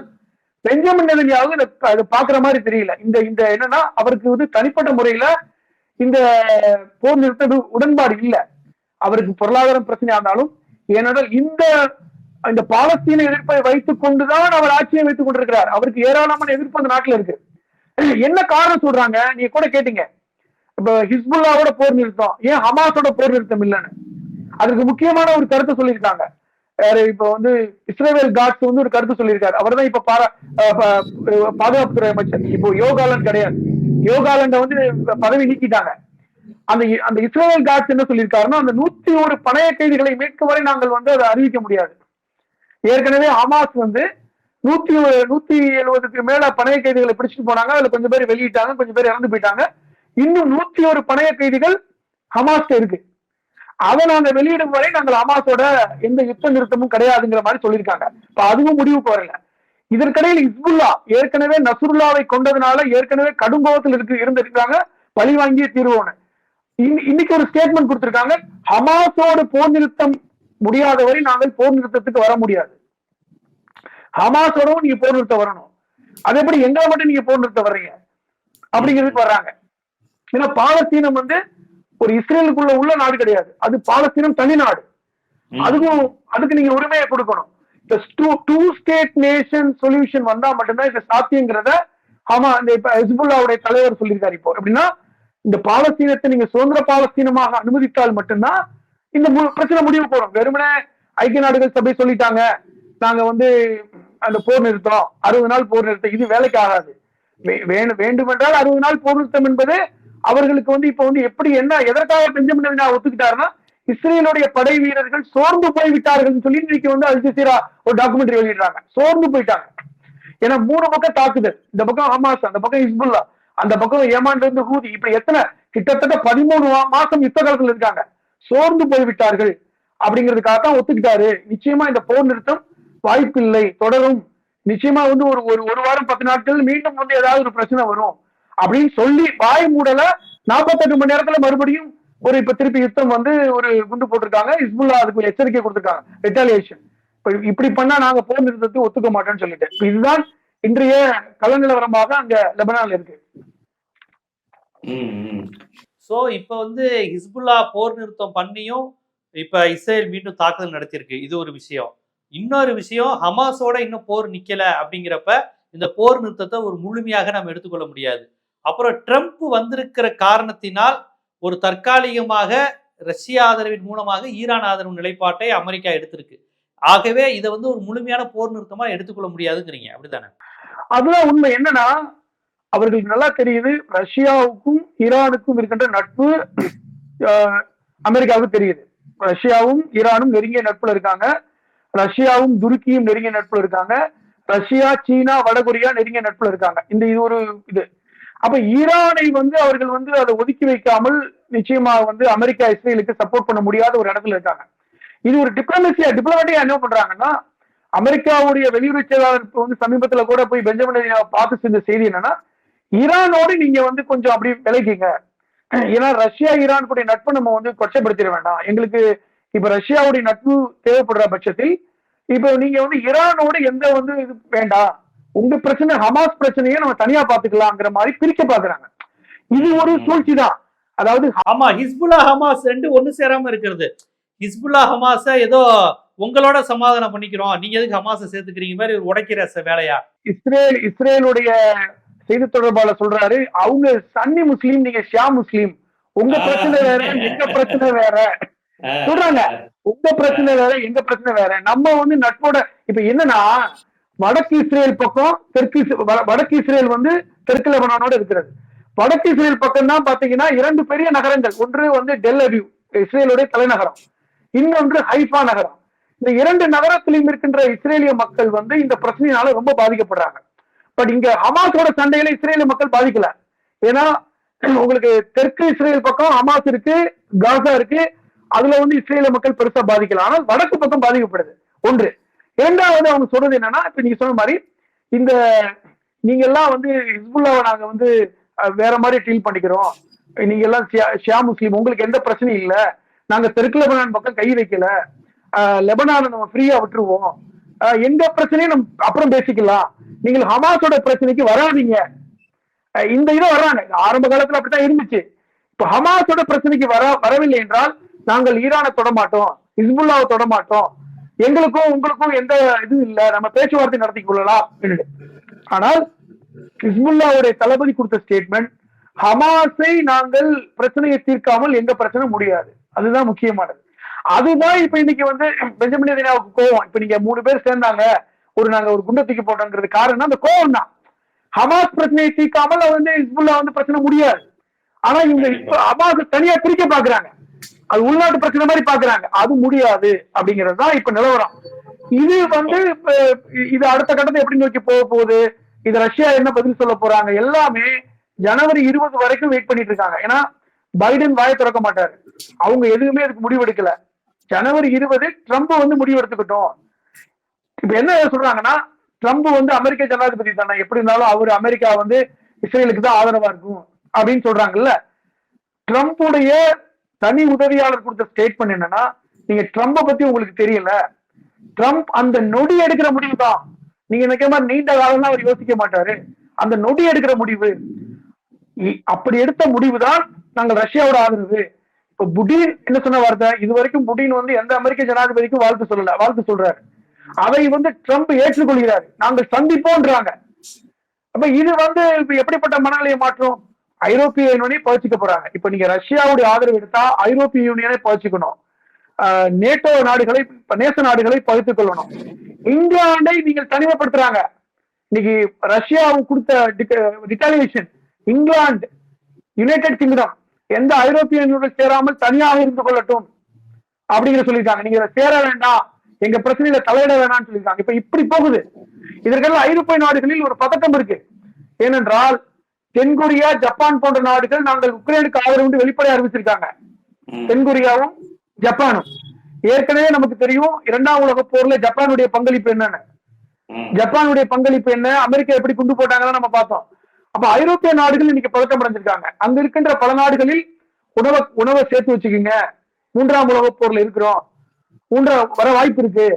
பெஞ்சமின் நெதன்யாவு அது பாக்குற மாதிரி தெரியல. இந்த இந்த என்னன்னா அவருக்கு வந்து தனிப்பட்ட முறையில இந்த போர் நிறுத்த உடன்பாடு இல்ல. அவருக்கு பொருளாதார பிரச்சனையா இருந்தாலும் ஏனென்றால் இந்த இந்த பாலஸ்தீன எதிர்ப்பை வைத்துக் கொண்டுதான் அவர் ஆட்சியை வைத்துக் கொண்டிருக்கிறார். அவருக்கு ஏராளமான எதிர்ப்பு அந்த நாட்டுல இருக்கு. என்ன காரணம் சொல்றாங்க? நீங்க கூட கேட்டீங்க. இப்ப ஹிஸ்புல்லாவோட போர் நிறுத்தம். ஏன் ஹமாஸோட போர் நிறுத்தம் இல்லைன்னு? அதுக்கு முக்கியமான ஒரு கருத்தை சொல்லியிருக்காங்க. யாரு இப்ப வந்து இஸ்ரேவேல் காட்ஸ் வந்து ஒரு கருத்து சொல்லியிருக்காரு. அவர் தான் இப்ப பாதுகாப்புத்துறை அமைச்சர். இப்போ யோகாலன் கிடையாது. யோகாலண்ட வந்து பதவி நீக்கிட்டாங்க. அந்த அந்த இஸ்ரேல் காட்ஸ் என்ன சொல்லியிருக்காருன்னா அந்த நூத்தி ஒரு பணைய கைதிகளை மீட்கும் வரை நாங்கள் வந்து அதை அறிவிக்க முடியாது. ஏற்கனவே ஹமாஸ் வந்து நூத்தி நூத்தி எழுபதுக்கு மேல பணைய கைதிகளை பிடிச்சிட்டு போனாங்க. அதுல கொஞ்சம் பேர் வெளியிட்டாங்க கொஞ்சம் பேர் இறந்து போயிட்டாங்க. இன்னும் நூத்தி ஒரு பணைய கைதிகள் ஹமாஸ் இருக்கு. அதை நாங்க வெளியிடும் வரை நாங்கள் ஹமாஸோட எந்த யுத்த நிறுத்தமும் கிடையாதுங்கிற மாதிரி சொல்லியிருக்காங்க. இப்ப அதுவும் முடிவுக்கு வரல. இதற்கிடையில் இஸ்புல்லா ஏற்கனவே நசுருல்லாவை கொண்டதுனால ஏற்கனவே கடுங்கோபத்தில் இருக்கு இருந்திருக்காங்க. பழி வாங்கிய தீர்வோன்னு இன்னைக்கு ஒரு ஸ்டேட்மெண்ட் கொடுத்திருக்காங்க. ஹமாஸோட போர் நிறுத்தம் முடியாத வரை நாங்கள் போர் நிறுத்தத்துக்கு வர முடியாது. ஹமாஸோடவும் நீங்க போர் நிறுத்தம் வரணும். அதே எப்படி எங்களை மட்டும் நீங்க போர் நிறுத்தம் வர்றீங்க. அப்படிங்கிறதுக்கு வர்றாங்க. ஏன்னா பாலஸ்தீனம் வந்து ஒரு இஸ்ரேலுக்குள்ள உள்ள நாடு கிடையாது. அது பாலஸ்தீனம் தனி நாடு. அதுக்கும் அதுக்கு நீங்க உரிமையை கொடுக்கணும். இந்த டூ ஸ்டேட் நேஷன் சொல்யூஷன் வந்தா மட்டும்தான் இது சாத்தியங்கிறத ஆமா இந்த இப்ப ஹிஸ்புல்லாவுடைய தலைவர் சொல்லியிருக்காரு இப்போ. எப்படின்னா இந்த பாலஸ்தீனத்தை நீங்க சுதந்திர பாலஸ்தீனமாக அனுமதித்தால் மட்டும்தான் இந்த பிரச்சனை முடிவு போறோம் வெறுமனே ஐக்கிய நாடுகள் சபை சொல்லிட்டாங்க. நாங்க வந்து அந்த போர் நிறுத்தம். அறுபது நாள் போர் நிறுத்தம். இது வேலைக்கு ஆகாது. வே- வேண்டுமென்றால் அறுபது நாள் போர் நிறுத்தம் என்பது அவர்களுக்கு வந்து இப்ப வந்து எப்படி என்ன எதற்காக பெஞ்சமின் நெதன்யாஹு ஒத்துக்கிட்டாருன்னா இஸ்ரேலுடைய படை வீரர்கள் சோர்ந்து போய் விட்டார்கள் சொல்லி இன்னைக்கு வந்து அல் ஜசீரா ஒரு டாக்குமெண்ட்ரி வெளியிடுறாங்க. சோர்ந்து போயிட்டாங்க. ஏன்னா மூணு பக்கம் தாக்குதல். இந்த பக்கம் ஹமாஸ் அந்த பக்கம் இஸ்புல்லா அந்த பக்கம் ஏமான்ல இருந்து ஹூதி. இப்ப எத்தனை? கிட்டத்தட்ட பதிமூணு மாசம் யுத்த காலத்துல இருக்காங்க. சோர்ந்து போய்விட்டார்கள் அப்படிங்கிறதுக்காக தான் ஒத்துக்கிட்டாரு. நிச்சயமா இந்த போர் நிறுத்தம் வாய்ப்பில்லை தொடரும். நிச்சயமா வந்து ஒரு ஒரு ஒரு வாரம் பத்து நாட்கள் மீண்டும் வந்து ஏதாவது ஒரு பிரச்சனை வரும் அப்படின்னு சொல்லி வாய் மூடல நாற்பத்தெட்டு மணி நேரத்துல மறுபடியும் ஒரு இப்ப திருப்பி யுத்தம் வந்து ஒரு குண்டு போட்டிருக்காங்க. இஸ்புல்லா அதுக்கு எச்சரிக்கை கொடுத்திருக்காங்க. ரிட்டாலியேஷன் இப்ப இப்படி பண்ணா நாங்க போர் நிறுத்தத்தை ஒத்துக்க மாட்டோம்னு சொல்லிட்டு. இதுதான் இன்றைய கலநிலவரமாக அங்க லெபனான்ல இருக்கு. ஸோ இப்போ வந்து ஹிஸ்புல்லா போர் நிறுத்தம் பண்ணியும் இப்போ இஸ்ரேல் மீண்டும் தாக்குதல் நடத்தியிருக்கு. இது ஒரு விஷயம். இன்னொரு விஷயம் ஹமாஸோட இன்னும் போர் நிற்கல அப்படிங்கிறப்ப இந்த போர் நிறுத்தத்தை ஒரு முழுமையாக நம்ம எடுத்துக்கொள்ள முடியாது. அப்புறம் ட்ரம்ப் வந்திருக்கிற காரணத்தினால் ஒரு தற்காலிகமாக ரஷ்ய ஆதரவின் மூலமாக ஈரான் ஆதரவு நிலைப்பாட்டை அமெரிக்கா எடுத்திருக்கு. ஆகவே இதை வந்து ஒரு முழுமையான போர் நிறுத்தமா எடுத்துக்கொள்ள முடியாதுங்கிறீங்க. அப்படித்தானே அதுதான் உண்மை. என்னன்னா அவர்களுக்கு நல்லா தெரியுது. ரஷ்யாவுக்கும் ஈரானுக்கும் இருக்கின்ற நட்பு ஆஹ், அமெரிக்காவுக்கு தெரியுது. ரஷ்யாவும் ஈரானும் நெருங்கிய நட்புல இருக்காங்க. ரஷ்யாவும் துருக்கியும் நெருங்கிய நட்புல இருக்காங்க. ரஷ்யா சீனா வடகொரியா நெருங்கிய நட்புல இருக்காங்க. இந்த இது ஒரு இது. அப்ப ஈரானை வந்து அவர்கள் வந்து அதை ஒதுக்கி வைக்காமல் நிச்சயமா வந்து அமெரிக்கா இஸ்ரேலுக்கு சப்போர்ட் பண்ண முடியாத ஒரு இடத்துல இருக்காங்க. இது ஒரு டிப்ளமேசியா டிப்ளமேட்டியா என்ன பண்றாங்கன்னா அமெரிக்காவுடைய வெளியுறவு செயலாளர் வந்து சமீபத்துல கூட போய் பெஞ்சமின் பார்த்து செஞ்ச செய்தி என்னன்னா ஈரானோடு நீங்க வந்து கொஞ்சம் அப்படி விலகிங்க. ஏன்னா ரஷ்யா ஈரான் கூடிய நட்பை நம்ம வந்து கொச்சைப்படுத்திட வேண்டாம். எங்களுக்கு இப்ப ரஷ்யாவுடைய நட்பு தேவைப்படுற பட்சத்தில் இப்ப நீங்க வந்து ஈரானோடு எந்த வந்து இது வேண்டாம். உங்க பிரச்சனை ஹமாஸ் பிரச்சனையை நம்ம தனியா பாத்துக்கலாங்கிற மாதிரி பிரிக்க பாக்குறாங்க இது ஒரு சூழ்ச்சி தான் அதாவது ஆமா ஹிஸ்புல்லா ஹமாஸ் ரெண்டு ஒண்ணு சேராம இருக்கிறது. ஹிஸ்புல்லா ஹமாஸ ஏதோ உங்களோட சமாதானம் பண்ணிக்கிறோம். நீங்க எதுக்கு ஹமாஸை சேர்த்துக்கிறீங்க? மாதிரி உடைக்கிற ச- வேலையா? இஸ்ரேல் இஸ்ரேலுடைய செய்தி தொடர்பாளர் சொல்றாரு அவங்க சன்னி முஸ்லீம் நீங்க ஷியா முஸ்லீம். உங்க பிரச்சனை வேற எங்க பிரச்சனை வேற. சொல்றாங்க. உங்க பிரச்சனை வேற எங்க பிரச்சனை வேற. நம்ம வந்து நட்போட இப்ப என்னன்னா வடக்கு இஸ்ரேல் பக்கம் தெற்கு வடக்கு இஸ்ரேல் வந்து தெற்கு லெபனானோட இருக்கிறது. வடக்கு இஸ்ரேல் பக்கம் தான் பாத்தீங்கன்னா இரண்டு பெரிய நகரங்கள். ஒன்று வந்து டெல் அவிவ் இஸ்ரேலுடைய தலைநகரம். இன்னொன்று ஹைஃபா நகரம். இந்த இரண்டு நகரத்திலும் இருக்கின்ற இஸ்ரேலிய மக்கள் வந்து இந்த பிரச்சனையினால ரொம்ப பாதிக்கப்படுறாங்க. பட் இங்க ஹமாஸோட சண்டையில இஸ்ரேலிய மக்கள் பாதிக்கல. ஏன்னா உங்களுக்கு தெற்கு இஸ்ரேல் பக்கம் ஹமாஸ் இருக்கு காசா இருக்கு அதுல வந்து இஸ்ரேலிய மக்கள் பெருசா பாதிக்கல. ஆனால் வடக்கு பக்கம் பாதிக்கப்படுது. ஒன்று. இரண்டாவது அவங்க சொல்றது என்னன்னா இப்ப நீங்க சொன்ன மாதிரி இந்த நீங்க எல்லாம் வந்து ஹிஸ்புல்லாவை நாங்க வந்து வேற மாதிரி டீல் பண்ணிக்கிறோம். நீங்க எல்லாம் ஷியா- முஸ்லீம் உங்களுக்கு எந்த பிரச்சனையும் இல்லை. நாங்க தெற்கு லெபனான் பக்கம் கை வைக்கல. அஹ், லெபனானை நம்ம ஃப்ரீயா விட்டுருவோம். எங்க பிரச்சனையும் நம்ம அப்புறம் பேசிக்கலாம். நீங்கள் ஹமாஸோட பிரச்சனைக்கு வராதீங்க. இந்த இதை வர்றாங்க. ஆரம்ப காலத்துல அப்படித்தான் இருந்துச்சு. இப்ப ஹமாஸோட பிரச்சனைக்கு வர வரவில்லை என்றால் நாங்கள் ஈரானை தொட மாட்டோம் ஹிஸ்புல்லாவை தொடமாட்டோம் எங்களுக்கும் உங்களுக்கும் எந்த இது இல்ல. நம்ம பேச்சுவார்த்தை நடத்தி கொள்ளலாம் ஆனால் ஹிஸ்புல்லாவுடைய தளபதி கொடுத்த ஸ்டேட்மெண்ட் ஹமாஸை நாங்கள் பிரச்சனையை தீர்க்காமல் எந்த பிரச்சனை முடியாது. அதுதான் முக்கியமானது. அதுதான் இப்ப இன்னைக்கு வந்து பெஞ்சமின் நேதன்யாவுக்கு கோவம். இப்ப நீங்க மூணு பேர் சேர்ந்தாங்க. ஒரு நாங்க ஒரு குண்டை தூக்கி போட்டோங்கிறது காரணம் அந்த கோவம் தான் ஹமாஸ் பிரச்சனையை தீர்க்காமல் வந்து ஹிஸ்புல்லா வந்து பிரச்சனை முடியாது. ஆனா இவங்க இப்ப ஹமாஸ் தனியா பிரிக்க பாக்குறாங்க. அது உள்நாட்டு பிரச்சனை மாதிரி பாக்குறாங்க. அது முடியாது அப்படிங்கிறது தான் இப்ப நிலவரம். இது வந்து இப்ப இது அடுத்த கட்டத்தை எப்படி நோக்கி போக போகுது? இது ரஷ்யா என்ன பதில் சொல்ல போறாங்க? எல்லாமே ஜனவரி இருபது வரைக்கும் வெயிட் பண்ணிட்டு இருக்காங்க. ஏன்னா பைடன் வாயை திறக்க மாட்டாரு. அவங்க எதுவுமே அதுக்கு முடிவெடுக்கல. ஜனவரி இருபது ட்ரம்ப் வந்து முடிவெடுத்துக்கிட்டோம். இப்ப என்ன சொல்றாங்கன்னா ட்ரம்ப் வந்து அமெரிக்க ஜனாதிபதி தானே. எப்படி இருந்தாலும் அவர் அமெரிக்கா வந்து இஸ்ரேலுக்கு தான் ஆதரவா இருக்கும் அப்படின்னு சொல்றாங்கல்ல. ட்ரம்ப்புடைய தனி உதவியாளர் கொடுத்த ஸ்டேட்மெண்ட் என்னன்னா நீங்க ட்ரம்ப பத்தி உங்களுக்கு தெரியல. ட்ரம்ப் அந்த நொடி எடுக்கிற முடிவு தான். நீங்க நினைக்கிற மாதிரி நீண்ட காலம்லாம் அவர் யோசிக்க மாட்டாரு. அந்த நொடி எடுக்கிற முடிவு. இ- அப்படி எடுத்த முடிவு தான் நாங்கள் ரஷ்யாவோட ஆதரவு. இப்ப புடின் என்ன சொன்ன வார்த்தை? இது வரைக்கும் புடின் வந்து எந்த அமெரிக்க ஜனாதிபதிக்கும் வாழ்த்து சொல்லல வாழ்த்து சொல்றாரு. அதை வந்து ட்ரம்ப் ஏற்றுக்கொள்கிறார். நாங்கள் சந்திப்போன்றாங்க. அப்ப இது வந்து இப்ப எப்படிப்பட்ட மனநிலையை மாற்றும்? ஐரோப்பிய யூனியனை பகிர்ச்சிக்க போறாங்க. இப்ப நீங்க ரஷ்யாவுடைய ஆதரவு எடுத்தா ஐரோப்பிய யூனியனை பகிர்ச்சிக்கணும் ஆஹ் நேட்டோ நாடுகளை இப்ப நேச நாடுகளை பகிர்த்துக் கொள்ளணும். இங்கிலாந்தை நீங்கள் தனிமைப்படுத்துறாங்க. இன்னைக்கு ரஷ்யாவுக்கு கொடுத்த ரிட்டாலியேஷன் இங்கிலாந்து யுனைடெட் கிங்டம் எந்த ஐரோப்பிய யூனியனுடன் சேராமல் தனியாக இருந்து கொள்ளட்டும். அப்படிங்கிற சொல்லியிருக்காங்க. நீங்க சேர வேண்டாம் எங்க பிரச்சனையில தலையிட வேணாம்னு சொல்லியிருக்காங்க. இப்ப இப்படி போகுது. இதற்கெல்லாம் ஐரோப்பிய நாடுகளில் ஒரு பதட்டம் இருக்கு. ஏனென்றால் தென்கொரியா ஜப்பான் போன்ற நாடுகள் நாங்கள் உக்ரைனுக்கு ஆதரவு என்று வெளிப்படையா அறிவிச்சிருக்காங்க. தென்கொரியாவும் ஜப்பானும். ஏற்கனவே நமக்கு தெரியும் இரண்டாம் உலக போர்ல ஜப்பானுடைய பங்களிப்பு என்னன்னு. ஜப்பானுடைய பங்களிப்பு என்ன அமெரிக்கா எப்படி குண்டு போட்டாங்கன்னு நம்ம பார்த்தோம். அப்ப ஐரோப்பிய நாடுகள் இன்னைக்கு பதட்டம் அடைஞ்சிருக்காங்க. அங்க இருக்கின்ற பல நாடுகளில் உணவை உணவை சேர்த்து வச்சுக்கோங்க. மூன்றாம் உலக போர்ல இருக்கிறோம். மூன்றா வர வாய்ப்பு இருக்கு.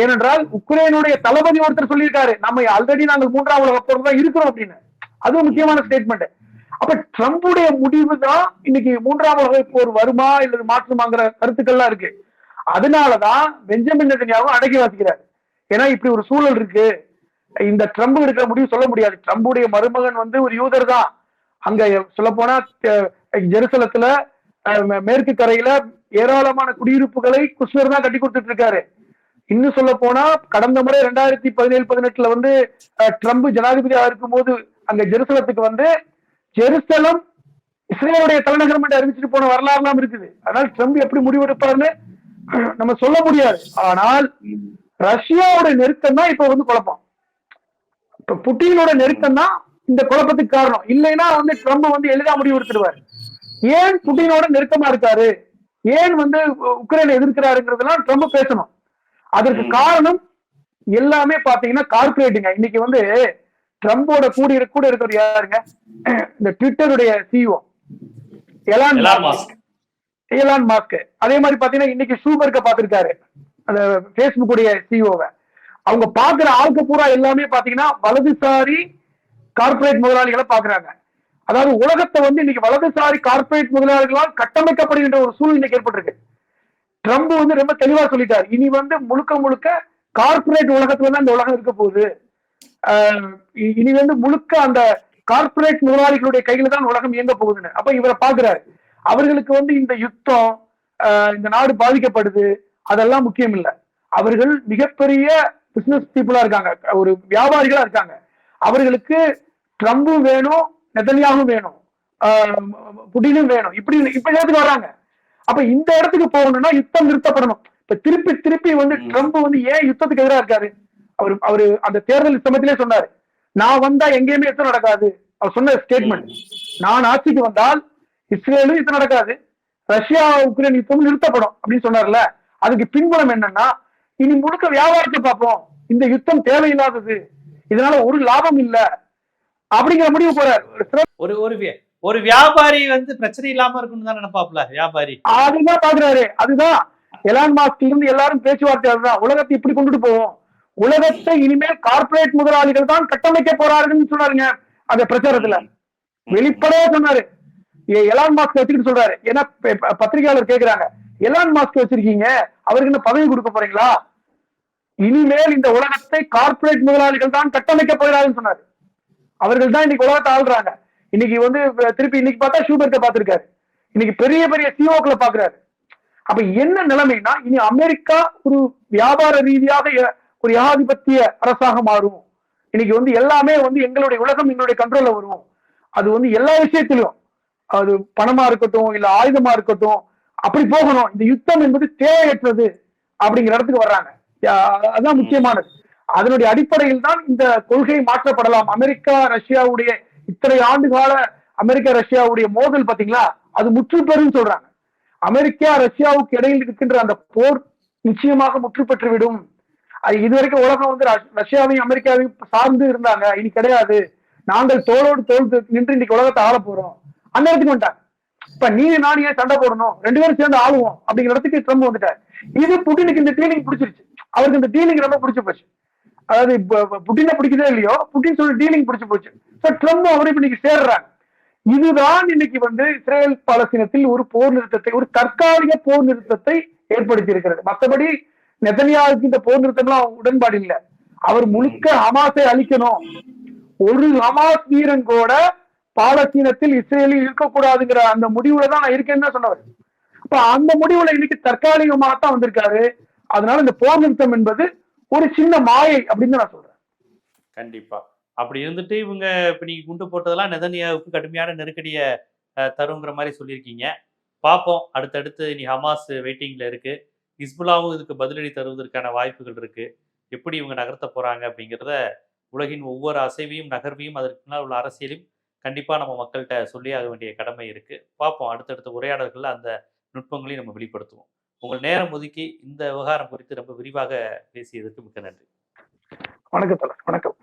ஏனென்றால் உக்ரைனுடைய தளபதி ஒருத்தர் சொல்லியிருக்காரு நம்ம ஆல்ரெடி நாங்கள் மூன்றாம் உலக போர்ல தான் இருக்கிறோம் அப்படின்னு. அது முக்கியமான ஸ்டேட்மெண்ட் அப்ப ட்ரம்புடைய முடிவு தான் இன்னைக்கு மூன்றாம் உலக போர் வருமா இல்லது மாற்றுமாங்கிற கருத்துக்கள்லாம் இருக்கு. அதனாலதான் பெஞ்சமின் நெட்டன்யாவும் அடக்கி வாசிக்கிறாரு. ஏன்னா இப்படி ஒரு சூழல் இருக்கு. இந்த ட்ரம்ப் எடுக்கிற முடிவு சொல்ல முடியாது. ட்ரம்புடைய மருமகன் வந்து ஒரு யூதர் தான். அங்க சொல்ல போனா ஜெருசலத்துல மேற்கு கரையில ஏராளமான குடியிருப்புகளை குஸ்வர் தான் கட்டி கொடுத்துட்டு இருக்காரு இன்னும் சொல்ல போனா கடந்த முறை ரெண்டாயிரத்தி பதினேழு பதினெட்டுல வந்து ட்ரம்ப் ஜனாதிபதியாக இருக்கும்போது அங்க ஜெருசலத்துக்கு வந்து ஜெருசலம் இஸ்ரேலுடைய தலைநகரம் என்று அறிவிச்சுட்டு போன வரலாறுலாம் இருக்குது. அதனால ட்ரம்ப் எப்படி முடிவெடுப்பாருன்னு நம்ம சொல்ல முடியாது. ஆனால் ரஷ்யாவோட நெருக்கம் தான் இப்ப வந்து குழப்பம். புட்டினோட நெருக்கம் தான் இந்த குழப்பத்துக்கு காரணம். இல்லைன்னா வந்து ட்ரம்ப் வந்து எளிதா முடிவு எடுத்துடுவார். ஏன் புட்டினோட நெருக்கமா இருக்காரு? ஏன் வந்து உக்ரைனை எதிர்க்கிறாருங்கிறதெல்லாம் ட்ரம்ப் பேசணும். அதற்கு. காரணம் எல்லாமே பாத்தீங்கன்னா கார்பரேட்டுங்க இன்னைக்கு வந்து ட்ரம்போட கூடி கூட இருக்கிறவர் யாருங்க? இந்த ட்விட்டருடைய CEO Elon Musk Elon Musk அதே மாதிரி பாத்தீங்கன்னா இன்னைக்கு ஷூபர்க்க பாத்திருக்காரு அந்த பேஸ்புக் உடைய சிஓவை அவங்க பாக்குற ஆளுக்கு பூரா எல்லாமே பாத்தீங்கன்னா வலதுசாரி கார்ப்பரேட் முதலாளிகளை பாக்குறாங்க அதாவது உலகத்தை வந்து இன்னைக்கு வலதுசாரி கார்ப்பரேட் முதலாளிகளால் கட்டமைக்கப்படுகின்ற ஒரு சூழ்நிலை இன்னைக்கு ஏற்பட்டிருக்கு. ட்ரம்ப் வந்து ரொம்ப தெளிவா சொல்லிட்டார். இனி வந்து முழுக்க முழுக்க கார்ப்பரேட் உலகத்துல தான் இந்த உலகம் இருக்க போகுது. இனி வந்து முழுக்க அந்த கார்ப்பரேட் முதலாளிகளுடைய கையில தான் உலகம் இயங்க போகுதுன்னு. அப்ப இவரை பாக்குறாரு அவர்களுக்கு வந்து இந்த யுத்தம் இந்த நாடு பாதிக்கப்படுது அதெல்லாம் முக்கியம் இல்லை அவர்கள் மிகப்பெரிய பிசினஸ் பீப்புளா இருக்காங்க. ஒரு வியாபாரிகளா இருக்காங்க. அவர்களுக்கு ட்ரம்பும் வேணும் நெதன்யாவும் வேணும். புடினும் வேணும். இப்படி இப்ப இடத்துக்கு வர்றாங்க அப்ப இந்த இடத்துக்கு போகணும்னா யுத்தம் நிறுத்தப்படணும். இப்ப திருப்பி திருப்பி வந்து. ட்ரம்ப் வந்து ஏன் யுத்தத்துக்கு எதிராக இருக்காரு? அவர் அவரு அந்த தேர்தல் சமயத்திலே சொன்னாரு. நான் வந்தா எங்கேயுமே யுத்தம் நடக்காது. அவர் சொன்ன ஸ்டேட்மெண்ட் நான் ஆட்சிக்கு வந்தால் இஸ்ரேலும் யுத்தம் நடக்காது. ரஷ்யா உக்ரைன் யுத்தம் நிறுத்தப்படும் அப்படின்னு சொன்னார்ல. அதுக்கு பின்புலம் என்னன்னா இனி முழுக்க வியாபாரத்தை பார்ப்போம். இந்த யுத்தம் தேவையில்லாதது. இதனால ஒரு லாபம் இல்ல. அப்படிங்கிற முடிவு போறார். ஒரு ஒரு ஒரு வியாபாரி வந்து பிரச்சனை இல்லாம இருக்கணும்னு தான் நினைப்பாப்ல வியாபாரி. அதுதான் பாக்குறாரு அதுதான் எலான் மாஸ்க் இருந்து எல்லாரும் பேச்சுவார்த்தை அதுதான். உலகத்தை இப்படி கொண்டுட்டு போவோம். உலகத்தை இனிமேல் கார்ப்பரேட் முதலாளிகள் தான் கட்டமைக்க போறாருன்னு சொன்னாருங்க அந்த பிரச்சாரத்துல. வெளிப்படையா சொன்னாரு. எலான் மாஸ்க் வச்சுக்கிட்டு சொல்றாரு. ஏன்னா பத்திரிகையாளர் கேக்குறாங்க. எலான் மாஸ்க் வச்சிருக்கீங்க அவருக்கு என்ன பதவி கொடுக்க போறீங்களா? இனிமேல் இந்த உலகத்தை கார்ப்பரேட் முதலாளிகள் தான் கட்டமைக்க போகிறார்கள் சொன்னார். அவர்கள் தான் இன்னைக்கு உலகத்தை ஆள்றாங்க. இன்னைக்கு வந்து திருப்பி இன்னைக்கு பார்த்தா ஷூபர்ட்டை பார்த்திருக்காரு. இன்னைக்கு பெரிய பெரிய சிஓக்களை பாக்குறாரு அப்ப என்ன நிலைமைனா இனி அமெரிக்கா ஒரு வியாபார ரீதியாக ஒரு ஏகாதிபத்திய அரசாக மாறும். இன்னைக்கு வந்து எல்லாமே வந்து எங்களுடைய உலகம் எங்களுடைய கண்ட்ரோல்ல வரும். அது வந்து எல்லா விஷயத்திலும். அது பணமா இருக்கட்டும் இல்ல ஆயுதமா இருக்கட்டும் அப்படி போகணும். இந்த யுத்தம் என்பது தேவையற்றது அப்படிங்கிற இடத்துக்கு வர்றாங்க. அதுதான் முக்கியமானது. அதனுடைய அடிப்படையில் தான் இந்த கொள்கை மாற்றப்படலாம். அமெரிக்கா ரஷ்யாவுடைய இத்தனை ஆண்டு கால அமெரிக்கா ரஷ்யாவுடைய மோதல் பாத்தீங்களா அது முற்று சொல்றாங்க. அமெரிக்கா ரஷ்யாவுக்கு இடையில் இருக்கின்ற அந்த போர் நிச்சயமாக முற்று பெற்றுவிடும் இது இதுவரைக்கும் உலகம் வந்து ரஷ்- ரஷ்யாவையும் அமெரிக்காவையும் சார்ந்து இருந்தாங்க. இனி கிடையாது. நாங்கள் தோளோடு தோல் நின்று இன்னைக்கு உலகத்தை ஆள போறோம். அந்த இடத்துக்கு வந்துட்டாங்க. இப்ப நீ நான் ஏன் சண்டை போடணும்? ரெண்டு பேரும் சேர்ந்து ஆளுவோம் அப்படிங்கிற இடத்துக்கு ட்ரம்ப் வந்துட்டார். இது புட்டினுக்கு இந்த டீலிங் பிடிச்சிருச்சு. அவருக்கு இந்த டீலிங் ரொம்ப பிடிச்சு போச்சு. அதாவது புட்டினை பிடிக்கதே இல்லையோ புட்டின் சொல்லி டீலிங் பிடிச்சு போச்சு. சோ ட்ரம்ப் அவர் இப்ப இன்னைக்கு சேர்றாங்க இதுதான் இன்னைக்கு வந்து இஸ்ரேல் பாலஸ்தீனத்தில் ஒரு போர் நிறுத்தத்தை ஒரு தற்காலிக போர் நிறுத்தத்தை ஏற்படுத்தி இருக்கிறது மற்றபடி நெதனியாவுக்கு இந்த போர் நிறுத்தம்லாம் உடன்பாடு இல்லை. அவர் முழுக்க ஹமாஸை அழிக்கணும். ஒரு ஹமாஸ் வீரன் கூட பாலஸ்தீனத்தில் இஸ்ரேலில் இருக்கக்கூடாதுங்கிற அந்த முடிவுல தான் நான் இருக்கேன்னு தான் சொன்னவர். அப்ப அந்த முடிவுல இன்னைக்கு தற்காலிகமாக தான் வந்திருக்காரு. அதனால இந்த போர் நிறுத்தம் என்பது ஒரு சின்ன மாயை அப்படின்னு தான் நான் சொல்றேன். கண்டிப்பா. அப்படி இருந்துட்டு இவங்க இப்ப நீங்க குண்டு போட்டதெல்லாம் நெதனியாவுக்கு கடுமையான நெருக்கடியை அஹ், தருங்கிற மாதிரி சொல்லியிருக்கீங்க. பார்ப்போம் அடுத்தடுத்து இனி ஹமாஸ் வெயிட்டிங்ல இருக்கு. ஹிஸ்புல்லாவும் இதுக்கு பதிலடி தருவதற்கான வாய்ப்புகள் இருக்கு. எப்படி இவங்க நகர்த்த போறாங்க அப்படிங்கிறத உலகின் ஒவ்வொரு அசைவையும் நகர்வையும் அதற்கு பின்னால் உள்ள அரசியலையும் கண்டிப்பா நம்ம மக்கள்கிட்ட சொல்லியாக வேண்டிய கடமை இருக்கு. பார்ப்போம் அடுத்தடுத்த உரையாடல்கள்ல அந்த நுட்பங்களையும் நம்ம வெளிப்படுத்துவோம். உங்கள் நேரம் ஒதுக்கி இந்த விவகாரம் குறித்து ரொம்ப விரிவாக பேசியதற்கு மிக்க நன்றி. வணக்கம் தல வணக்கம்.